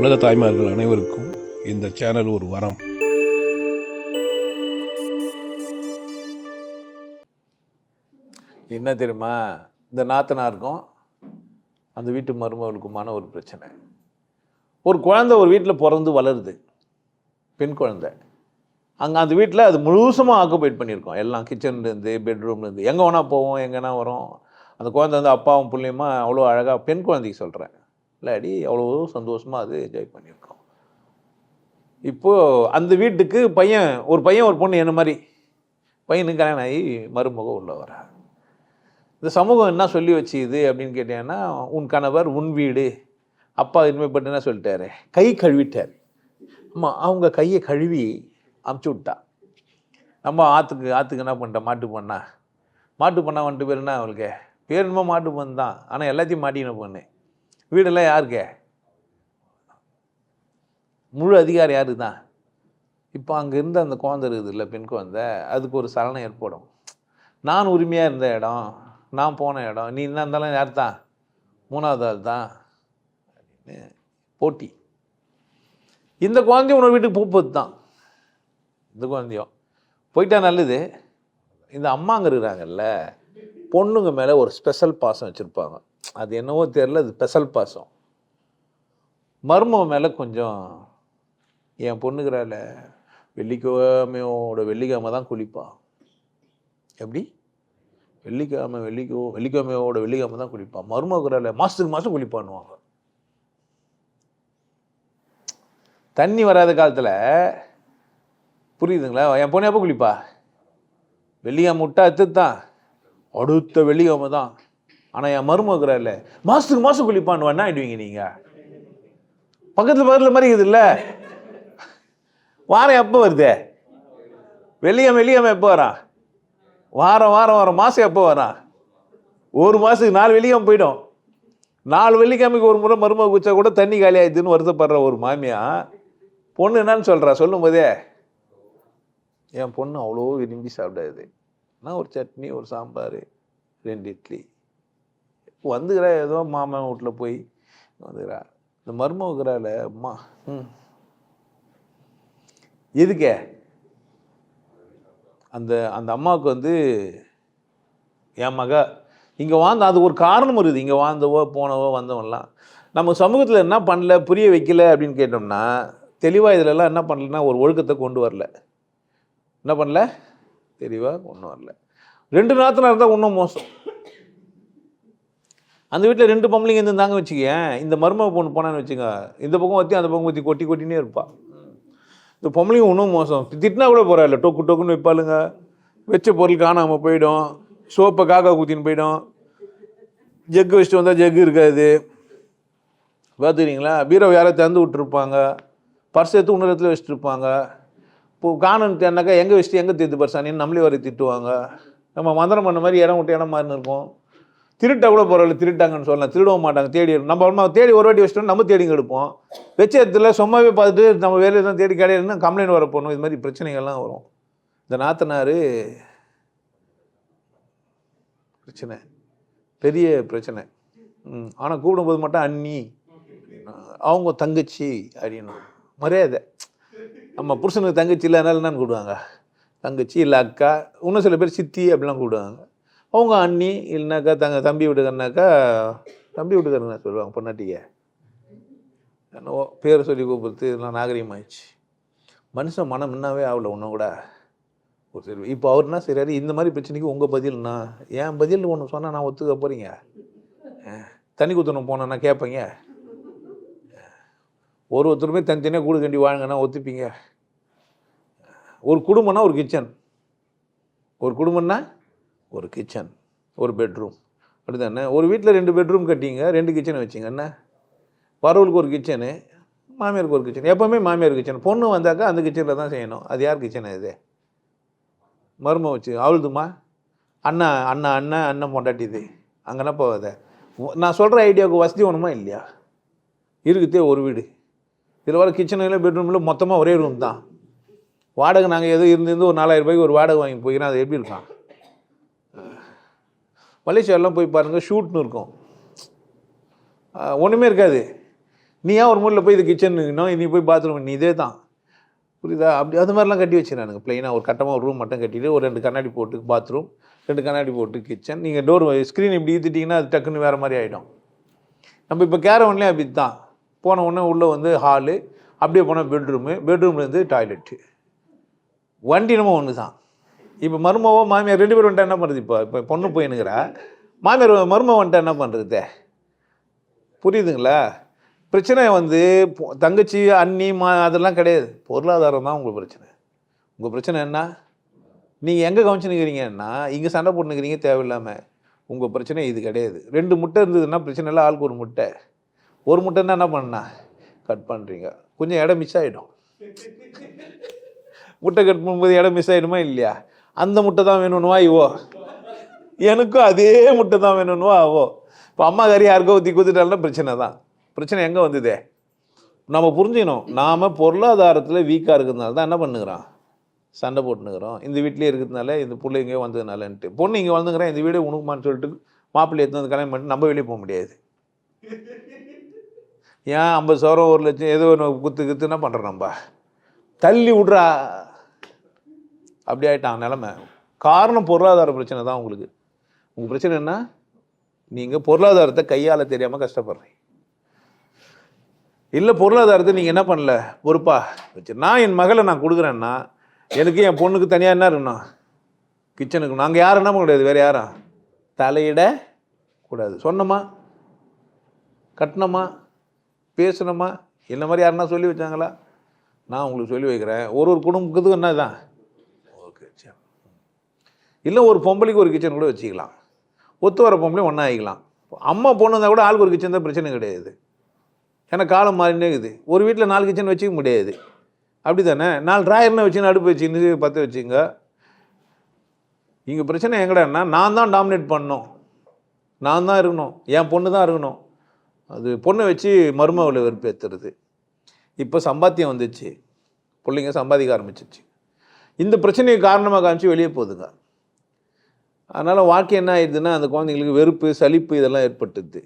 உலக தாய்மார்கள் அனைவருக்கும் இந்த சேனல் ஒரு வரம். என்ன தெரியுமா? இந்த நாத்தனாருக்கும் அந்த வீட்டு மருமகளுக்குமான ஒரு பிரச்சனை. ஒரு குழந்தை ஒரு வீட்டில் பிறந்து வளருது. பெண் குழந்தை. அங்கே அந்த வீட்டில் அது முழுசமாக ஆக்குபைட் பண்ணியிருக்கோம். எல்லாம் கிச்சன்லேருந்து பெட்ரூம்லேருந்து எங்கே வேணால் போவோம் எங்கன்னா வரும். அந்த குழந்தை வந்து அப்பாவும் பிள்ளையுமா? அவ்வளோ அழகாக பெண் குழந்தைக்கு சொல்கிறேன் இல்லாடி அவ்வளோ சந்தோஷமாக அது என்ஜாய் பண்ணியிருக்கோம். இப்போது அந்த வீட்டுக்கு பையன் ஒரு பையன் ஒரு பொண்ணு என்ன மாதிரி? பையனுக்கு கல்யாணம் ஆகி மருமகம் உள்ள வரா இந்த சமூகம் என்ன சொல்லி வச்சுது அப்படின்னு கேட்டீங்கன்னா உன் கணவர் உன் வீடு. அப்பா இனிமேப்பட்டு என்ன சொல்லிட்டாரு? கை கழுவிட்டார். ஆமாம் அவங்க கையை கழுவி அமுச்சு விட்டா. நம்ம ஆற்றுக்கு ஆற்றுக்கு என்ன பண்ணிட்டோம்? மாட்டு பண்ணா. மாட்டு பண்ணா வந்துட்டு பேர் என்ன அவளுக்கு பேர் என்னமோ மாட்டு பண்ணு தான். ஆனால் எல்லாத்தையும் மாட்டின பொண்ணு. வீடெல்லாம் யாருக்கு? முழு அதிகாரம் யாரு தான் இப்போ அங்கே இருந்த அந்த குழந்தை இருக்குது இல்லை பெண் குழந்தை அதுக்கு ஒரு சலனம் ஏற்படும். நான் உரிமையாக இருந்த இடம் நான் போன இடம் நீ என்ன இருந்தாலும் யார் தான் மூணாவது ஆள் தான். போட்டி. இந்த குழந்தையும் உன்னோட வீட்டுக்கு பூப்பது தான். இந்த குழந்தையும். போயிட்டா நல்லது. இந்த அம்மாங்க இருக்கிறாங்கல்ல பொண்ணுங்க மேலே ஒரு ஸ்பெஷல் பாசம் வச்சுருப்பாங்க. அது என்னவோ தெரில அது பெசல் பாசம். மர்மம் மேலே கொஞ்சம் என் பொண்ணுக்கிறால வெள்ளிக்கிழமையோட வெள்ளிக்கிழமை தான் குளிப்பா. எப்படி? வெள்ளிக்கிழமை வெள்ளிக்கோ வெள்ளிக்கிழமையோட வெள்ளிக்கிழமை தான் குளிப்பா. மருமகுறால மாதத்துக்கு மாதம் குளிப்பான்னுவாங்க. தண்ணி வராத காலத்தில் புரியுதுங்களா? என் பொண்ணு எப்போ குளிப்பா? வெள்ளிக்கிழமை விட்டா எத்து தான் அடுத்த வெள்ளிக்கிழமை தான். ஆனால் என் மருமகுறால மாதத்துக்கு மாதம் குளிப்பான்னு என்ன ஆகிடுவீங்க நீங்கள் பக்கத்தில் பக்கத்தில் மாதிரி இருக்குதுல்ல வாரம் எப்போ வருது? வெள்ளியம் வெள்ளியம் எப்போ வரான்? வாரம் வாரம் வாரம் மாதம் எப்போ வரான்? ஒரு மாதத்துக்கு நாலு வெள்ளியம் போயிடும். நாலு வெள்ளிக்கிழமைக்கு ஒரு முறை மருமக குச்சா கூட தண்ணி காலி ஆயிடுதுன்னு வருத்தப்படுற ஒரு மாமியா பொண்ணு என்னன்னு சொல்கிறா சொல்லும் போதே என் பொண்ணு அவ்வளோ விரும்பி சாப்பிடாது. நான் ஒரு சட்னி ஒரு சாம்பார் ரெண்டு இட்லி. வந்துக்கிறா ஏதோ மாமன் வீட்டில் போய் வந்துக்கிறா இந்த மருமகிறால அம்மா ம். எதுக்கே? அந்த அந்த அம்மாவுக்கு வந்து என் மக இங்கே வாழ்ந்த அது ஒரு காரணம் இருக்குது. இங்கே வாழ்ந்தவோ போனவோ வந்தவன்லாம். நம்ம சமூகத்தில் என்ன பண்ணல புரிய வைக்கல அப்படின்னு கேட்டோம்னா தெளிவாக இதிலெல்லாம் என்ன பண்ணலன்னா ஒரு ஒழுக்கத்தை கொண்டு வரல. என்ன பண்ணல? தெளிவாக கொண்டு வரல. ரெண்டு நாத்தனாக இருந்தால் இன்னும் மோசம். அந்த வீட்டில் ரெண்டு பொம்பளைங்க இருந்தாங்க வச்சுக்கேன் இந்த மருமக பொண்ணு போனான்னு வச்சுங்க இந்த பக்கம் வத்தி அந்த பக்கம் ஊற்றி கொட்டி கொட்டினே இருப்பாள் இந்த பொம்பளைங்க இன்னும் மோசம். திட்டினா கூட போகிறாள் டொக்கு டொக்குன்னு வைப்பாளுங்க. வச்ச பொருள் காணாமல் போயிடும். சோப்பை காக்கா ஊற்றின்னு போயிடும். ஜக்கு வச்சுட்டு வந்தால் ஜக்கு இருக்காது. பார்த்துக்கிறீங்களா பீரோ யாரோ திறந்து விட்டுருப்பாங்க. பர்ஸ் எடுத்து இன்னொரு இடத்துல வச்சுட்டு இருப்பாங்க. இப்போ காணன்னு தேனாக்கா எங்கே வச்சுட்டு எங்கே தீர்த்து அணின்னு நம்மளே வரை திட்டுவாங்க. நம்ம மந்திரம் பண்ண மாதிரி இடம் விட்டு இடம் மாறினு இருக்கும். திருட்டா கூட பரவாயில்ல திருட்டாங்கன்னு சொல்லலாம். திருடவும் மாட்டாங்க தேடி நம்ம அம்மா தேடி ஒரு வாட்டி வச்சிட்டோம் நம்ம தேடிங்க எடுப்போம் வச்ச இடத்துல சும்மாவே பார்த்துட்டு நம்ம வேலையை தான் தேடி கிடையாதுன்னு கம்ப்ளைண்ட் வர போகணும் இது மாதிரி பிரச்சனைகள்லாம் வரும். இந்த நாத்தனார் பிரச்சனை. பெரிய பிரச்சனை. ஆனால் கூப்பிடும்போது மட்டும் அண்ணி அவங்க தங்கச்சி அப்படின்னு. மரியாதை. நம்ம புருஷனுக்கு தங்கச்சி இல்லை அதனால என்னன்னு கூப்பிடுவாங்க? தங்கச்சி இல்லை அக்கா இன்னும் சில பேர் சித்தி அப்படிலாம் கூப்பிடுவாங்க. அவங்க அண்ணி இல்லைனாக்கா தங்க தம்பி வீட்டுக்காரனாக்கா தம்பி வீட்டுக்காரங்க சொல்லுவாங்க பொன்னாட்டிக்க என்னவோ பேரை சொல்லி கூப்பிடுறது இதெல்லாம் நாகரீகமாகிடுச்சு மனுஷன் மனம் என்னவே ஆகல ஒன்றும் கூட. ஒரு சரி இப்போ அவர் என்ன சரி இந்த மாதிரி பிரச்சனைக்கு உங்கள் பதில்னா என் பதில் ஒன்று சொன்னால் நான் ஒத்துக்க போகிறீங்க தண்ணி குத்தணும் போனேன்னா கேட்பீங்க ஒரு ஒருத்தருமே தனித்தனியாக கூடு கண்டி வாழுங்கன்னா ஒத்துப்பீங்க? ஒரு குடும்பம்னா ஒரு கிச்சன். ஒரு குடும்பம்னா ஒரு கிச்சன் ஒரு பெட்ரூம் அப்படிதானே ஒரு வீட்டில் ரெண்டு பெட்ரூம் கட்டிங்க ரெண்டு கிச்சனை வச்சிங்க என்ன? வரவளுக்கு ஒரு கிச்சனு மாமியாருக்கு ஒரு கிச்சன் எப்போவுமே மாமியார் கிச்சன் பொண்ணு வந்தாக்கா அந்த கிச்சனில் தான் செய்யணும். அது யார் கிச்சன் இது மரும வச்சு அவளுதுமா அண்ணா அண்ணா அண்ணன் அண்ணன் பொண்டாட்டிது அங்கேனா போகாத. நான் சொல்கிற ஐடியாவுக்கு வசதி ஒன்றுமா இல்லையா? இருக்குதே ஒரு வீடு. இதில் வர கிச்சனில் பெட்ரூமில் மொத்தமாக ஒரே ரூம் தான். வாடகை நாங்கள் எதுவும் இருந்து இருந்து ஒரு நாலாயிரம் ரூபாய்க்கு ஒரு வாடகை வாங்கி போய்க்கிறோம். அது எப்படி இருக்கான்? மலேசியாவெல்லாம் போய் பாருங்கள் ஷூட்னு இருக்கும். ஒன்றுமே இருக்காது. நீ ஏன் ஒரு மூலையில் போய் இது கிச்சன் நீ போய் பாத்ரூம் நீ இதே தான் புரியுதா? அப்படி அது மாதிரிலாம் கட்டி வச்சுருந்தானுங்க ப்ளைனாக ஒரு கட்டமாக ஒரு ரூம் மட்டும் கட்டிட்டு ஒரு ரெண்டு கண்ணாடி போட்டு பாத்ரூம் ரெண்டு கண்ணாடி போட்டு கிச்சன் நீங்கள் டோர் ஸ்க்ரீன் இப்படி ஈத்துட்டிங்கன்னா அது டக்குன்னு வேறு மாதிரி ஆகிடும் நம்ம இப்போ கேரவன்லேயும் அப்படி தான் போன உடனே உள்ளே வந்து ஹாலு அப்படியே போனால் பெட்ரூமு பெட்ரூம்லேருந்து டாய்லெட்டு வண்டி நம்ம ஒன்று தான் இப்போ மருமவோ மாமியார் ரெண்டு பேரும் வந்துட்டா என்ன பண்ணுறது இப்போ? இப்போ பொண்ணு போயினுக்கிறா மாமியார் மருமக வந்துட்டா என்ன பண்ணுறது புரியுதுங்களா? பிரச்சனை வந்து தங்கச்சி அண்ணி மா அதெல்லாம் கிடையாது. பொருளாதாரம் தான் உங்கள் பிரச்சனை. உங்கள் பிரச்சனை என்ன? நீங்கள் எங்கே கவனிச்சுன்னுக்கிறீங்கன்னா இங்கே சண்டை போட்டுனுக்கிறீங்க தேவையில்லாமல் உங்கள் பிரச்சனை இது கிடையாது. ரெண்டு முட்டை இருந்ததுன்னா பிரச்சனை இல்லை ஆளுக்கு ஒரு முட்டை. ஒரு முட்டைன்னா என்ன பண்ணா? கட் பண்ணுறீங்க கொஞ்சம் இடம் மிஸ் ஆகிடும் முட்டை கட் பண்ணும்போது இடம் மிஸ் ஆகிடுமா இல்லையா? அந்த முட்டை தான் வேணும்னுவா இவோ? எனக்கும் அதே முட்டை தான் வேணும்னுவா அவோ? இப்போ அம்மா கறி யாருக்கோ ஊற்றி குத்துட்டாலும் பிரச்சனை தான். பிரச்சனை எங்கே வந்ததே? நம்ம புரிஞ்சுக்கணும். நாம் பொருளாதாரத்தில் வீக்காக இருக்கிறதுனால தான் என்ன பண்ணுகிறோம்? சண்டை போட்டுனுக்குறோம் இந்த வீட்லேயே இருக்கிறதுனால இந்த பிள்ளை இங்கே வந்ததுனாலன்ட்டு. பொண்ணு இங்கே வந்துங்கிறேன் இந்த வீடே உனக்குமான்னு சொல்லிட்டு மாப்பிள்ளை எடுத்து வந்து கல்யாணம் பண்ணிட்டு நம்ம வெளியே போக முடியாது. ஏன் ஐம்பது சவரம் ஒரு லட்சம் ஏதோ ஒன்று குத்து குத்து என்ன பண்ணுறோம் நம்ம. தள்ளி விட்றா அப்படி ஆயிட்டான் நிலமை. காரணம் பொருளாதார பிரச்சனை தான் உங்களுக்கு. உங்கள் பிரச்சனை என்ன? நீங்கள் பொருளாதாரத்தை கையால் தெரியாமல் கஷ்டப்படுறீங்க. இல்லை பொருளாதாரத்தை நீங்கள் என்ன பண்ணல? பொறுப்பா. நான் என் மகளை நான் கொடுக்குறேன்னா எனக்கு என் பொண்ணுக்கு தனியாக என்ன இருக்கணும்? கிச்சனுக்கு நாங்கள் யாரும் என்ன பண்ண முடியாது? வேறு யாரா தலையிட கூடாது. சொன்னோமா? கட்டினோமா? பேசணுமா என்ன மாதிரி யாருன்னா சொல்லி வச்சாங்களா? நான் உங்களுக்கு சொல்லி வைக்கிறேன். ஒரு ஒரு குடும்பத்துக்கும் என்ன தான் இல்லை ஒரு பொம்பளைக்கு ஒரு கிச்சன் கூட வச்சுக்கலாம். ஒத்து வர பொம்பளையும் ஒன்றா ஆகிக்கலாம் அம்மா பொண்ணு இருந்தால் கூட ஆளுக்கு ஒரு கிச்சன் தான் பிரச்சனை கிடையாது. ஏன்னா காலம் மாறினே இருக்குது. ஒரு வீட்டில் நாலு கிச்சன் வச்சுக்க முடியாது. அப்படி தானே? நாலு ட்ராயர்னு வச்சுன்னு அடுப்பு வச்சுன்னு பற்ற வச்சுங்க. இங்கே பிரச்சனை எங்கடான்னா நான் தான் டாமினேட் பண்ணணும். நான் தான் இருக்கணும். என் பொண்ணு தான் இருக்கணும். அது பொண்ணை வச்சு மருமகளை வெறுப்பேற்றுறது இப்போ சம்பாத்தியம் வந்துச்சு. பிள்ளைங்க சம்பாதிக்க ஆரம்பிச்சிச்சு. இந்த பிரச்சனையை காரணமாக காமிச்சு வெளியே போகுதுங்க. அதனால் வாழ்க்கை என்ன ஆயிடுதுன்னா அந்த குழந்தைங்களுக்கு வெறுப்பு சலிப்பு இதெல்லாம் ஏற்பட்டுது.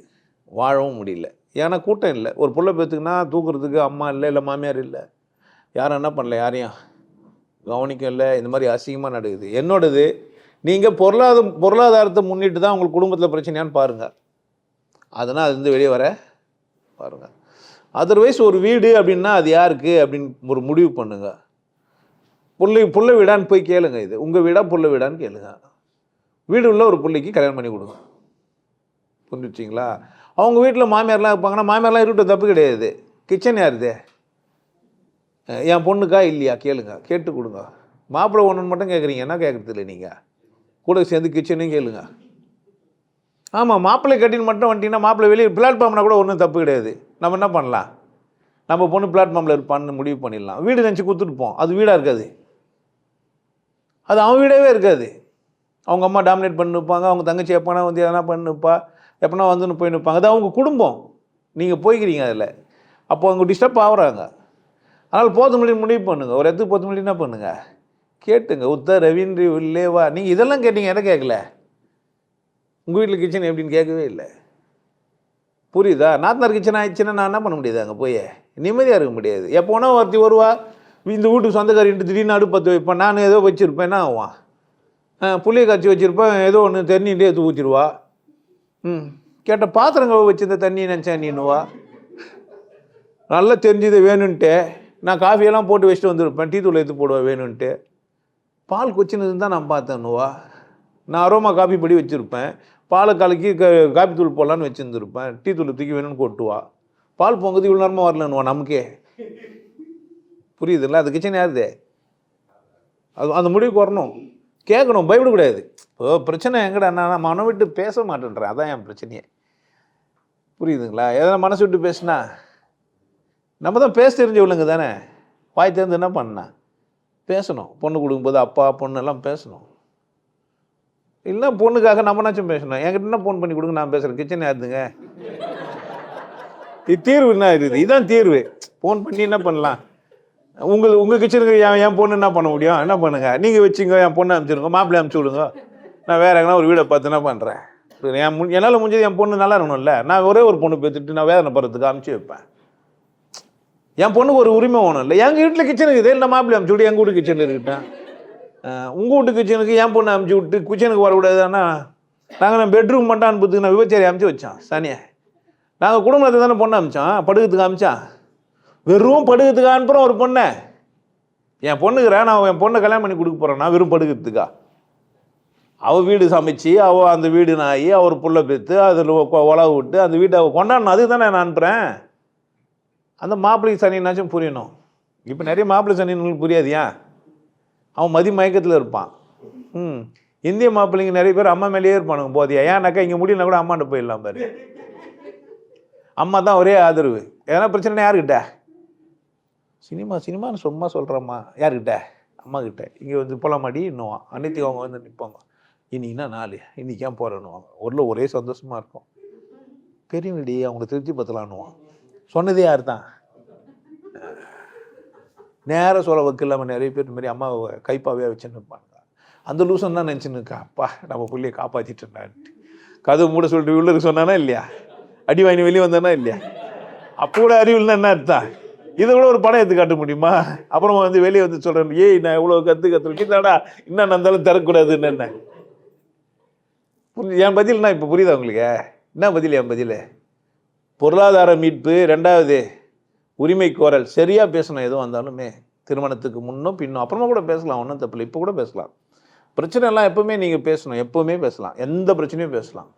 வாழவும் முடியல. ஏன்னா கூட்டம் இல்லை. ஒரு பிள்ளை பேத்துக்குன்னா தூக்குறதுக்கு அம்மா இல்லை இல்லை மாமியார் இல்லை. யாரும் என்ன பண்ணல? யாரையும் கவனிக்கும் இல்லை. இந்த மாதிரி அசிங்கமாக நடக்குது. என்னோடது நீங்கள் பொருளாதார பொருளாதாரத்தை முன்னிட்டு தான் உங்களுக்கு குடும்பத்தில் பிரச்சனையான்னு பாருங்கள் அதனால் அதுலேருந்து வெளியே வர பாருங்கள் அதர்வைஸ் ஒரு வீடு அப்படின்னா அது யாருக்கு அப்படின்னு ஒரு முடிவு பண்ணுங்க. புள்ளை புள்ள வீடான்னு போய் கேளுங்க இது. உங்கள் வீடா புள்ள வீடான்னு கேளுங்க. வீடு உள்ள ஒரு பிள்ளைக்கு கல்யாணம் பண்ணி கொடுங்க. புரிஞ்சுச்சிங்களா அவங்க வீட்டில் மாமியார்லாம் இருப்பாங்கன்னா மாமியார்லாம் இருக்கட்டும் தப்பு கிடையாது. கிச்சன் யாருது? என் பொண்ணுக்கா இல்லையா? கேளுங்க. கேட்டு கொடுங்க. மாப்பிள்ளை ஒன்று மட்டும் கேட்குறீங்க என்ன கேட்குறது இல்லை நீங்கள் கூட சேர்ந்து கிச்சனையும் கேளுங்க. ஆமாம் மாப்பிள்ளை கட்டின்னு மட்டும் வந்துட்டிங்கன்னா மாப்பிள்ளை வெளியே பிளாட்ஃபார்ம்னா கூட ஒன்றும் தப்பு கிடையாது. நம்ம என்ன பண்ணலாம்? நம்ம பொண்ணு பிளாட்ஃபார்மில் இருப்பான்னு முடிவு பண்ணிடலாம். வீடு நினச்சி கொடுத்துட்டுப்போம் அது வீடாக இருக்காது. அது அவன் வீடாகவே இருக்காது. அவங்க அம்மா டாமினேட் பண்ணி நிற்பாங்க அவங்க தங்கச்சி எப்போனா வந்து எதனா பண்ணி நிற்பா எப்போனா வந்துன்னு போய் நிற்பாங்க அது அவங்க குடும்பம். நீங்கள் போய்க்கிறீங்க அதில். அப்போ அவங்க டிஸ்டர்ப் ஆகுறாங்க. அதனால் போது முடியும் முடிவு பண்ணுங்கள் ஒரு இடத்துக்கு போது முடியும் என்ன பண்ணுங்கள் கேட்டுங்க. உத்த ரவீந்திரி இல்லேவா நீங்கள் இதெல்லாம் கேட்டீங்க எதை கேட்கல? உங்கள் வீட்டில் கிச்சன் எப்படின்னு கேட்கவே இல்லை. புரியுதா? நாத்தனார் கிச்சன் ஆயிடுச்சுன்னா நான் என்ன பண்ண முடியாது அங்கே போய்? நிம்மதியாக இருக்க முடியாது. எப்போனா ஒருத்தி வருவா. இந்த வீட்டுக்கு சொந்தக்காரின்ட்டு திடீர்னு அடுப்பு வைப்பேன் நான் ஏதோ வச்சுருப்பேன். என்ன ஆவான் புளியை காய்ச்சி வச்சுருப்பேன் ஏதோ ஒன்று தண்ணியிலே எடுத்து ஊற்றிடுவா ம் கேட்ட பாத்திரங்கள் வச்சிருந்த தண்ணி நினச்சேன் நீனுவா நல்லா தெரிஞ்சது வேணும்ன்ட்டு. நான் காஃபியெல்லாம் போட்டு வச்சுட்டு வந்துருப்பேன். டீ தூள் எடுத்து போடுவேன் வேணும்ன்ட்டு. பால் கொச்சினது தான் நான் பார்த்தேன்னுவா நான் அரோமா காஃபி படி வச்சுருப்பேன். பாலை கலக்கி க காஃபி தூள் போடலான்னு வச்சுருந்துருப்பேன். டீ தூள் தூக்கி வேணும்னு கொட்டுவா. பால் பொங்குது இவ்வளோ நேரமாக வரலன்னுவா நமக்கே? புரியுதுல்ல? அது கிச்சன் யாருதே அது அந்த முடிவுக்கு வரணும். கேட்கணும் பயப்படக்கூடாது இப்போ பிரச்சனை எங்கடா நான் மனம் விட்டு பேச மாட்டேன்றேன். அதான் என் பிரச்சனையே. புரியுதுங்களா? எதனா மனசு விட்டு பேசுனா நம்ம தான் பேச தெரிஞ்சவளுங்க தானே? வாய் தேர்ந்து என்ன பண்ணா? பேசணும். பொண்ணு கொடுக்கும்போது அப்பா பொண்ணு எல்லாம் பேசணும். இல்லை பொண்ணுக்காக நம்மனாச்சும் பேசணும். என்கிட்ட என்ன ஃபோன் பண்ணி கொடுங்க நான் பேசுகிறேன் கிச்சனே யாருதுங்க இது தீர்வு என்ன இருக்குது இதுதான் தீர்வு. ஃபோன் பண்ணி என்ன பண்ணலாம்? உங்கள் உங்கள் கிச்சனுக்கு என் என் பொண்ணு என்ன பண்ண முடியும்? என்ன பண்ணுங்க? நீங்கள் வச்சுங்க என் பொண்ணை அனுப்பிச்சிருங்க மாப்பிள்ளை அனுப்பிச்சி விடுங்க. நான் வேற எங்கன்னா ஒரு வீடை பார்த்து என்ன பண்ணுறேன் என் முன் என்னால் முடிஞ்சது என் பொண்ணு நல்லா இருக்கணும்ல. நான் ஒரே ஒரு பொண்ணு பேத்துட்டு நான் வேதனை படுறதுக்கு அனுப்பிச்சி வைப்பேன். என் பொண்ணுக்கு ஒரு உரிமை வேணும் இல்லை. எங்கள் வீட்டில் கிச்சன் இருக்குது. இல்லை மாப்பிள்ளை அமுச்சு விட்டு எங்கள் வீட்டு கிச்சனில் இருக்கிட்டேன் உங்கள் வீட்டு கிச்சனுக்கு என் பொண்ணு அமுச்சு விட்டு கிச்சனுக்கு வரக்கூடாதுன்னா நாங்கள் நான் பெட்ரூம் மட்டும் அனுப்புறதுக்கு நான் விபச்சாரி அமுச்சு வச்சோம் சனியை. நாங்கள் குடும்பத்தை தானே பொண்ணு அமிச்சோம் படுக்கிறதுக்கு அமிச்சான் வெறும் படுகத்துக்கு அனுப்புகிறோம் ஒரு பொண்ணை. என் பொண்ணுக்கிறேன் நான் என் பொண்ணை கல்யாணம் பண்ணி கொடுக்க போகிறேன்னா வெறும் படுக்கிறதுக்கா? அவள் வீடு சமைச்சு அவள் அந்த வீடு நாயி அவர் புள்ள பெற்று அதில் உழவு விட்டு அந்த வீட்டை அவள் கொண்டாடணும் அதுக்கு தானே நான் அனுப்புகிறேன் அந்த மாப்பிள்ளை சனினாச்சும் புரியணும். இப்போ நிறைய மாப்பிள்ளை சனின்னு புரியாதியா? அவன் மதி மயக்கத்தில் இருப்பான். ம். இந்திய மாப்பிள்ளைங்க நிறைய பேர் அம்மா மேலேயே இருப்பானுங்க போதியா? ஏன்னாக்கா இங்கே முடியலனா கூட அம்மாண்ட போயிடலாம் பாரு. அம்மா தான் ஒரே ஆதரவு. எதனா பிரச்சனை யாருக்கிட்ட? சினிமா சினிமான்னு சும்மா சொல்கிறம்மா யாருக்கிட்ட? அம்மா கிட்ட இங்கே வந்து போலாமாடி இன்னும். அன்னைக்கு அவங்க வந்து நிற்பாங்க இன்னைக்குன்னா நாலு இன்னைக்கு ஏன் போகிறேன்னுவாங்க உள்ள ஒரே சந்தோஷமாக இருக்கும். பெரியவங்கடி அவங்கள திருப்தி பத்தலான்னுவான் சொன்னதே யார் தான் நேரம் சொல்ல வைக்கலாம நிறைய பேர் இந்த மாதிரி அம்மாவை கைப்பாவே வச்சுன்னு இருப்பாங்க. அந்த லூசன் தான் நினச்சின்னு அப்பா நம்ம பிள்ளைய காப்பாற்றிட்டுண்டான்ட்டு கதவு மூட சொல்லிட்டு உள்ள சொன்னானா இல்லையா? அடி வாங்கி வெளியே வந்தானா இல்லையா? அப்போ கூட அறிவில்னா என்ன அர்த்தம்? இதை கூட ஒரு படம் எடுத்து காட்ட முடியுமா? அப்புறம் வந்து வெளியே வந்து சொல்கிறேன் ஏய் நான் இவ்வளோ கற்று கற்றுக்கிட்டாடா இன்னும் நந்தாலும் தரக்கூடாதுன்னு என்ன புரிஞ்சு என் பதில்னா இப்போ புரியுதா உங்களுக்கு? என்ன பதில் என் பதில்? பொருளாதார மீட்பு ரெண்டாவது உரிமை கோரல். சரியாக பேசணும் எதுவும் வந்தாலுமே திருமணத்துக்கு முன்னும் பின்னும். அப்புறமா கூட பேசலாம் ஒன்றும் தப்பில்லை இப்போ கூட பேசலாம். பிரச்சனை எல்லாம் நீங்கள் பேசணும் எப்போவுமே பேசலாம். எந்த பிரச்சனையும் பேசலாம்.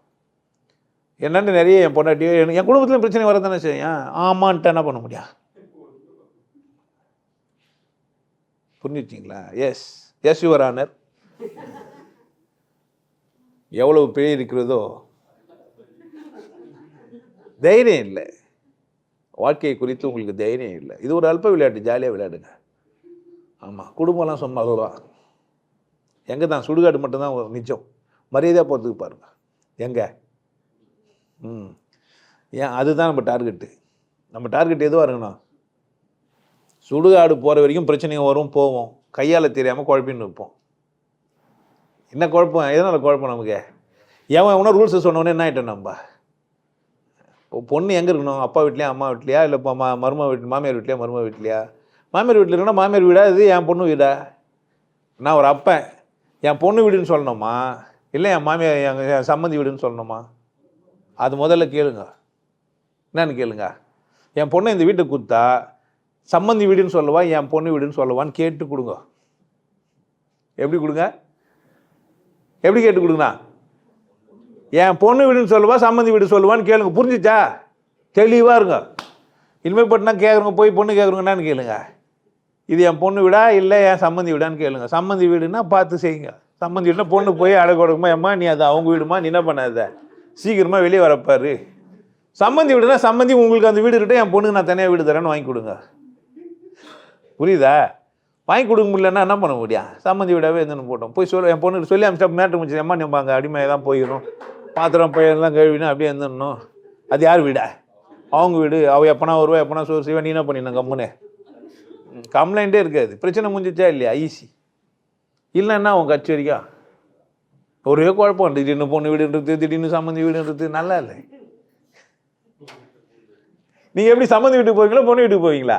என்னென்னு நிறைய என் பொண்டாட்டியோ என் என் குடும்பத்துலையும் பிரச்சனை வரதானே செய்யும். ஆமான்ட்டு என்ன பண்ண முடியும்? புரிஞ்சுச்சிங்களா எஸ் எஸ் யுவர் ஆனர் எவ்வளவு பிழை இருக்கிறதோ? தைரியம் இல்லை. வாழ்க்கையை குறித்து உங்களுக்கு தைரியம் இல்லை. இது ஒரு அல்ப விளையாட்டு ஜாலியாக விளையாடுங்க. ஆமாம் குடும்பம்லாம் சும்மா அதுவா எங்கே தான்? சுடுகாடு மட்டும்தான் ஒரு மரியாதையாக போகிறதுக்கு பாருங்க. எங்கே? ம். ஏன் அதுதான் நம்ம டார்கெட்டு. நம்ம டார்கெட் எதுவாக இருக்கணும்? சுடுகாடு போகிற வரைக்கும் பிரச்சனைங்க வரும் போவோம் கையால் தெரியாமல் குழப்பின்னு இருப்போம். என்ன குழப்பம்? எதனால் குழப்பம் நமக்கு? எவன் எவனோ ரூல்ஸை சொன்னோன்னே என்ன ஆகிட்டோம் நம்ம? இப்போ பொண்ணு எங்கே இருக்கணும்? அப்பா வீட்லையா அம்மா வீட்லையா? இல்லை இப்போ மா மரும வீட்டு மாமியார் வீட்லையா மரும வீட்லையா? மாமியார் வீட்டில் இருக்கணும் மாமியார் வீடா? இது என் பொண்ணு வீடா? நான் ஒரு அப்பன். என் பொண்ணு வீடுன்னு சொல்லணுமா? இல்லை என் மாமியார் என் என் சம்மந்தி வீடுன்னு சொல்லணுமா? அது முதல்ல கேளுங்க. என்னன்னு கேளுங்க? என் பொண்ணை இந்த வீட்டுக்கு கொடுத்தா சம்மந்தி வீடுன்னு சொல்லவா என் பொண்ணு வீடுன்னு சொல்லவான்னு கேட்டு கொடுங்க. எப்படி கொடுங்க? எப்படி கேட்டு கொடுங்கண்ணா? என் பொண்ணு வீடுன்னு சொல்லுவா சம்மந்தி வீடு சொல்லுவான்னு கேளுங்க. புரிஞ்சிச்சா? தெளிவாக இருங்க. இனிமேல் பட்டுனா கேட்குறவங்க போய் பொண்ணு கேட்குறவங்கன்னு கேளுங்க. இது என் பொண்ணு வீடா இல்லை என் சம்மந்தி வீடான்னு கேளுங்க. சம்மந்தி வீடுன்னா பார்த்து செய்யுங்க. சம்மந்தி வீடுனா பொண்ணு போய் அடை கொடுக்குமா? ஏம்மா நீ அது அவங்க வீடுமா? நீ என்ன பண்ணாத? சீக்கிரமாக வெளியே வரப்பாரு. சம்மந்தி வீடுனா சம்மந்தி உங்களுக்கு அந்த வீடு இருக்கட்டும் என் பொண்ணுக்கு நான் தனியாக வீடு தரேன்னு வாங்கி கொடுங்க. புரியுதா? வாங்கி கொடுக்க முடியலன்னா என்ன பண்ண முடியும்? சம்மந்தி வீடாகவே எதுன்னு போட்டோம். போய் சொல்ல என் பொண்ணு சொல்லி அமிச்சா மேட்ரு முடிச்சு அம்மா நம்ம அங்கே அடிமையாக தான் போயிடும் பாத்திரம் பையன்லாம் கழுவினா அப்படியே இருந்துடணும். அது யார் வீடா? அவங்க வீடு. அவள் எப்பனா வருவா எப்பனா சோறு செய்வா. நீ என்ன பண்ணிடணும் கம்முன்னு? கம்ப்ளைண்ட்டே இருக்காது. பிரச்சனை முடிஞ்சிச்சா இல்லையா? ஈஸி இல்லைன்னா அவன் கட்சி வரைக்கும் ஒரே குழப்பம். திடீர்னு பொண்ணு வீடுன்றது திடீர்னு சம்மந்தி வீடுன்றது நல்லா இல்லை. நீங்கள் எப்படி சம்மந்தி வீட்டுக்கு போவீங்களா பொண்ணு வீட்டுக்கு போவீங்களா?